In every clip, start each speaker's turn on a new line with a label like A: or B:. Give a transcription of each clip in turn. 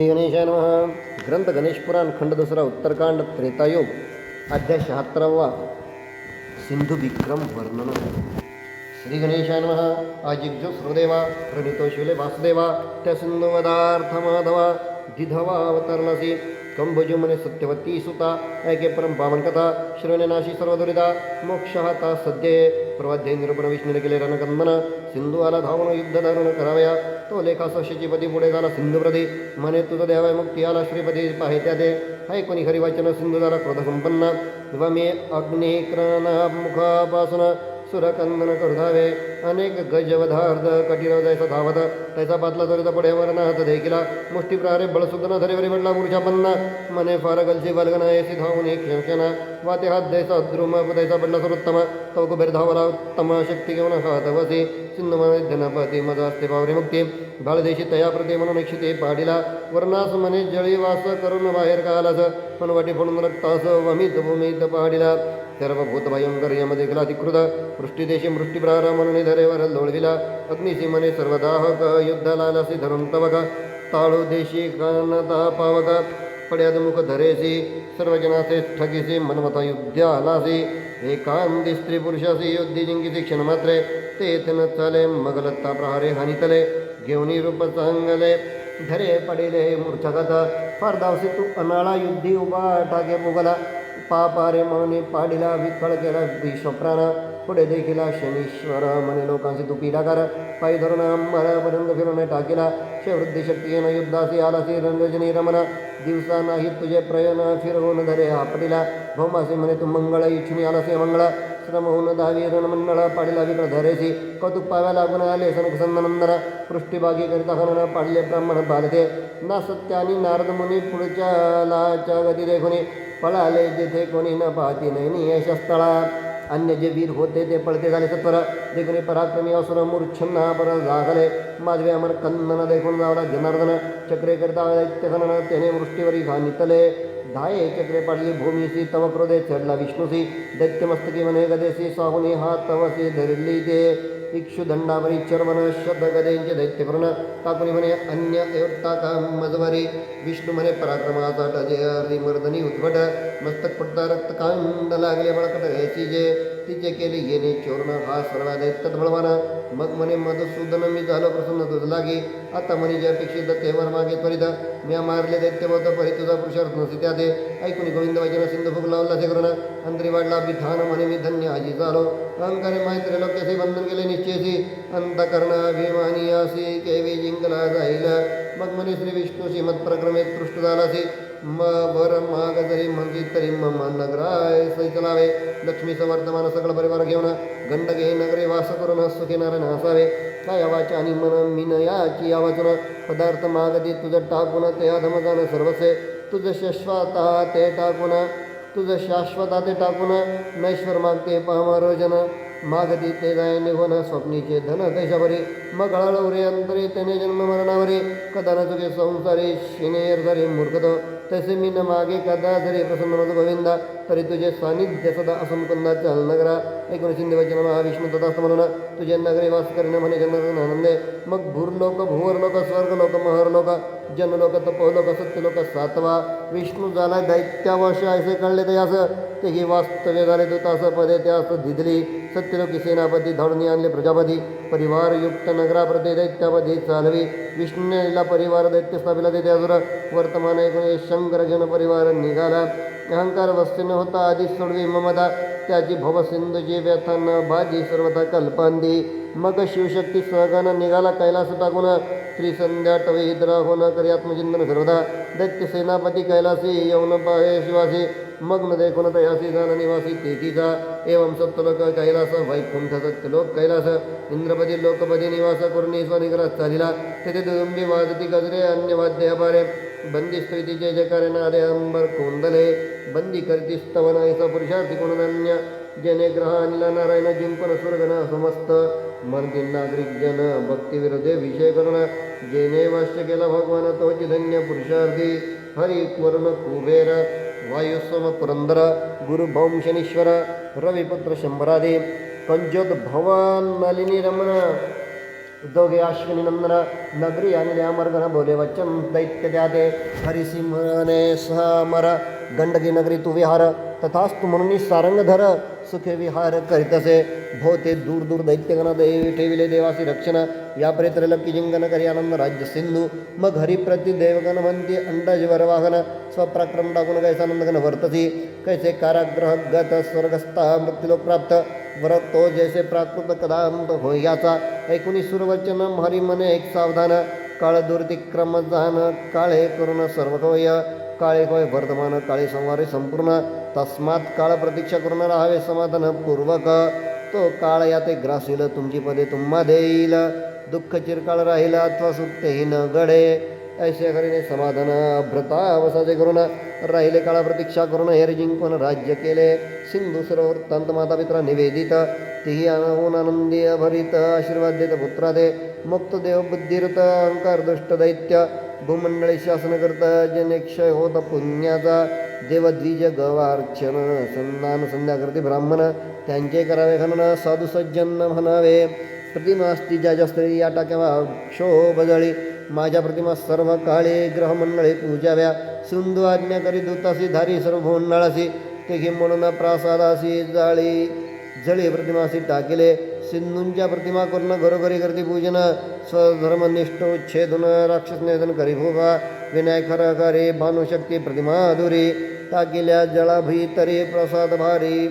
A: श्री गणेशाय नमः. ग्रंथ गणेश पुराण खंड दुसरा उत्तरकांड त्रेतायोग अध्याय शहात्तरावा. सिंधू विक्रम वर्णन. श्री गणेशाय नमः। आजिग्जो श्रुदेवा प्रणितो शिवले वासुदेवा। त्या सिंधुवदार्थ माधवा दिधवा अवतरणसी कंभोजू मने सत्यवती सुता ऐके परम पावन कथा। श्रवणनाशी सर्व दुरिता मोक्ष सद्ये। प्रवाद्य निरूपण विष्णूने केले रणकंदन सिंधू आला धावून युद्ध धारण करावया। तो लेखा सशीची पदी पुढे झाला सिंधुप्रती म्हणे तुझं द्यावय मुक्ती आला श्रीपती पाहे त्या दे हाय कोणी खरी वाचन सिंधू झाला क्रोध संपन्न व मी अग्निक्रना मुखापासून सुरकंदन करधावे अनेक गजवधार्ध कठीण जायचा धावत त्याचा पातला त्वरित पुढे वरणात देखिला। मुष्टी प्रहारे बळसुद्धा धरेवरी म्हणला मूर्छा पन्ना मने फार गलसी बलगना येसी धावून एक क्षणक्षणा वाते हात द्यायचा द्रुम द्यायचा पडला सर्वोत्तम तो कुबेर धावला उत्तम शक्ती घेऊन हात वसी सिंधू धनपती मज़ा असते पावरे मुक्ती बाळदेशी तया प्रति म्हणून इच्छिते पाडीला वर्णास मने जळी वास करून बाहेर कालास पण वाटी वमित भूमीत पाडीला सर्व भूत भयंकर यम देखला अधिकृत पृष्ठीदेशी मृष्टीप्रार म्हणून धरेवर लोळविला अग्निशी मने सर्वदाहक युद्धाला लसी धरून तवक ताळू देशी कानता पावक पड्याद मुख धरेसी सर्वजनासे ठगिसी मनमता युद्धालासी एकांदी स्त्री पुरुषासी युद्धी जिंकिसी क्षण मात्रे ते न चाले मगलत्ता प्रहारे हानितले घेऊनी रूप चांगले धरे पडेले मूर्छगत फार दावसे तू अनाळा युद्धी उभा टाके पुढे देखीला शनीश्वर म्हणे लोकांचे तू पीडाकार पायी धरून अंबरापर्यंत फिरून टाकीला. शेवृद्धी शक्तीनं युद्धासी आलासी रंजनी रमना दिवसा नाही तुझे प्रयन फिरवून धरे आपटीला भौमासी म्हणे तू मंगळ इच्छिनी आलासी मंगळ श्रम होऊन दहावी रणमंडळ पाडीला विकळ धरेसी. कौतुक पाव्या लागून आले सनक संदनंदन पृष्ठीभागी हनन पाडले ब्राह्मण बालते. ना सत्य आणि नारद मुनी पुढच्या लाच्या गती देखुनी. पळाले जेथे कोणी न पाहती नाही यशस्थळा अन्य जे वीर होते ते पळते झाले सत्वर. देखुनी पराक्रमी असुर मूर्छन्ना पर जागले. माधवे अमर कंदन देखून जावला जनार्दन. चक्रे करता दैत्य खनन, त्याने वृष्टीवरी घानितले धाये चक्रे पडली भूमीसी, तव क्रोधे चढला विष्णुसी. दैत्यमस्तकी म्हणे, गदेसी साहुनी हा तवसी धरली ते. इक्षु दंडावरी चर्मन, शब्द गदेंचे दैत्य करून टाकुनी म्हणे, अन्य टाका मजवारी. विष्णू म्हणे, पराक्रमाचा टजे मर्दनी उद्भट. मस्तक पडता रक्त कांड लागले बळकट घ्यायची जे तिचे केले येणे चोरण हा सर्व दैत्य बळवाना मग म्हणे मधुसूदन मी झालो प्रसन्न तुझ लागी। आता म्हणे जे अपेक्षित तेवर मागे त्वरित। मी मारले दैत्य होत परी तुझा पुरुषार्थ नसे त्या दे। ऐकून गोविंद वचन सिंधू फुग लावला से करून अंतरी वाढला बिथान म्हणे मी धन्य आजी झालो। अहंकारे मैत्री लोक्याचे बंधन केले निश्चयसी अंतकरणाभिमानी असे केवी जिंकला जाईल। मग म्हणे श्री विष्णू श्रीमद प्रक्रमे तृष्ट झालासी वर माग जरी म्हणजे तरी मम नगराय सैतलावे लक्ष्मी समर्थमान सकळ परिवार घेऊन गंडगे नगरे वास करून सुखी नारायण हसावे काय वाचा आणि मन मिनयाची आवाचन पदार्थ मागती तुझं टाकून ते अधमजान सर्वसे तुझं शश्वता ते टाकून, तुझं शाश्वता ते टाकून नैश्वर मागते पामरोजन मागती ते जाय निघून स्वप्नीचे धन देशावरी मग हळवरे अंतरे त्याने जन्म मरणावरी. कदा न तुझे संसारी शिनेर मूर्खत. तसे मी न मागे कदा प्रसन्नमद गोविंदा तरी तुझे सानिध्य सदा असं कुंदा चाल नगरा ऐकून शिंदे वचन महाविष्णू तदास्त म्हणून तुझे नगरी वास करीन म्हणे जन्म आनंदे मग भूरलोक भुवरलोक, स्वर्गलोक, महरलोक। जनलोक तपोलोक सत्यलोक सातवा विष्णू झाला दैत्यावश असे कळले ते असं ते ही वास्तव्य झाले दूतास पदे त्यास दिधली सत्यलोकी सेनापती धाडून आणले प्रजापती, परिवारयुक्त नगराप्रती दैत्यापदी चालवी विष्णूला परिवार, दैत्य स्थापिला ते त्याजुर वर्तमान ऐकून शंकर घेऊन परिवार निघाला। अहंकार वस्तीन होता आधी सोडवी ममता। त्याची भवसिंधूची व्यथा न बाजी, सर्वथा कल्पांदी मग शिवशक्ती सहगन निघाला, कैलास टाकून। त्रिसंध्या टवे हिद्रा होण करी आत्मचिंतन सर्वदा दैत्य सेनापती कैलासी येऊन पाहे शिवासी मग्न देखून तयासी झाला निवासी तेथीचा एवं सप्तलोक कैलास, वैकुंठ सत्यलोक कैलास, इंद्रपदी, लोकपदी, निवास करून स्वनिग्रह चालिला तेथे दुदुंबी वाजती गजरे अन्य वाद्य अपारे बंदी स्तुती जय जयकारे नादे अंबर, कोंदले, बंदी करती स्तवन ऐसा पुरुषार्थी कोण जने, ग्रह अनिला नारायण जिंकन स्वर्गना समस्त मर्दी नागरिक, जन भक्ती विरोधे विषय करून जेने वाश्य केला भगवान तोची धन्य पुरुषार्थी हरी वर्ण कुबेर वायुसम पुरंदर गुरु भौम शनीश्वर रविपुत्र शंभरादे कंजोद भवान नलिनी रमण उद्योगे अश्विनी नंदन नगरी अमरगण बोले वचन दैत्य द्यादे हरिसिंहने समर गंडकी नगरी तू विहार। तथास्तु म्हणून सारंगधर सुखे विहार करीतसे। भोते दूर दूर दैत्यगण देवी देवासी रक्षण। या प्रेत्रलकी जिंगन करी राज्य सिंधू मग हरिप्रती देवगण म्हणती अंडजीवर वाहन। स्वपराक्रम टाकून कैसानंदगण वर्तसी। कैसे काराग्रह गत स्वर्गस्था मृत्यूलोक प्राप्त व्रत तो जैसे प्राकृत कदांत हो याचा ऐकुनी सुरवचन हरी मने एक सावधान। काळ दुर्तिक्रम जान, काळे करून सर्व काळे होय वर्धमान काळे संवारे संपूर्ण। तस्मात काळ प्रतीक्षा करून राहावे समाधान पूर्वक। तो काळ याते ग्रासील, तुमची पदे तुम्हा देईल। दुःख चिरकाळ राहील, अथवा सुटतेही न गडे ऐसे हरीने समाधान भ्रता वसाचे करून राहिले काळा प्रतीक्षा करून हेर जिंकून राज्य केले। सिंधू सरोवर माता पित्रा निवेदित, तिही होऊन आनंदी भरित आशीर्वाद देत पुत्रा दे मुक्त देव बुद्धिरत, अहंकार दुष्ट दैत्य। भूमंडळी शासन करता जनेक्षय होत पुण्याचा। देवद्विज गवार्चन संधान संध्या करते ब्राह्मण, त्यांचे करावे खनन, साधू सज्जन म्हणावे। प्रतिमा स्त्री या टाक्यावा क्षोभ माझ्या प्रतिमा सर्व काळे ग्रहमंडळे पूजाव्या। सिंधू आज्ञा करी दूतासी, धारी सर्व भोंडाळासी ते म्हणून प्रासादासी जाळी। जळी प्रतिमासी टाकिले, सिंधूंच्या प्रतिमा करून घरोघरी करते पूजन। स्वधर्मनिष्ठोच्छेदन राक्षस निधन करी भोगा। विनायक खरा करे भानुशक्ती प्रतिमा दुरी टाकिल्या जळाभीतरी प्रसाद भारी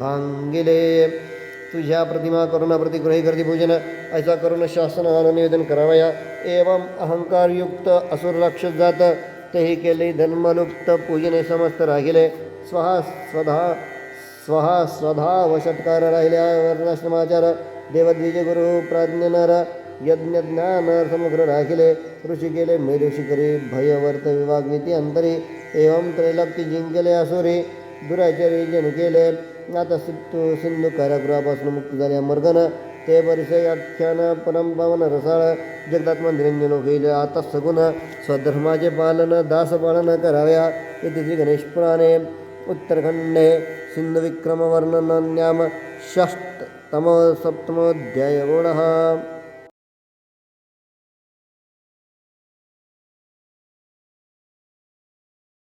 A: भांगिले। तुझ्या प्रतिमा करुणा प्रतिगृही करती पूजन, ऐसा करून शासनाला निवेदन करावया। एवं अहंकारयुक्त असुर राक्षस जात, तेही केले धर्मलुप्त पूजने समस्त राहिले। स्वहा स्वधा स्वहा स्वधा व षटकार राहिल्या वर्णाश्रमाचार देवद्विज गुरु प्राज्ञनर। यज्ञ ज्ञान समग्र राखिले ऋषी केले मेरुषी भयवर्त विभाग नीती अंतरी एवं त्रैलक्ती जिंकले असुरी दुराचारी जन केले आता सिद्धू सिंधू कारागृहापासून मुक्त झाले मर्गन ते परिसय आख्यान परमपावन रसाळ जगदात्मा निरंजन होईल आता सगुण स्वधर्माचे पालन दास पालन कराव्या इथे श्री गणेश पुराणे उत्तरखंडे सिंधुविक्रमवर्णनान्याम षष्टतम सप्तमोऽध्यायगुणः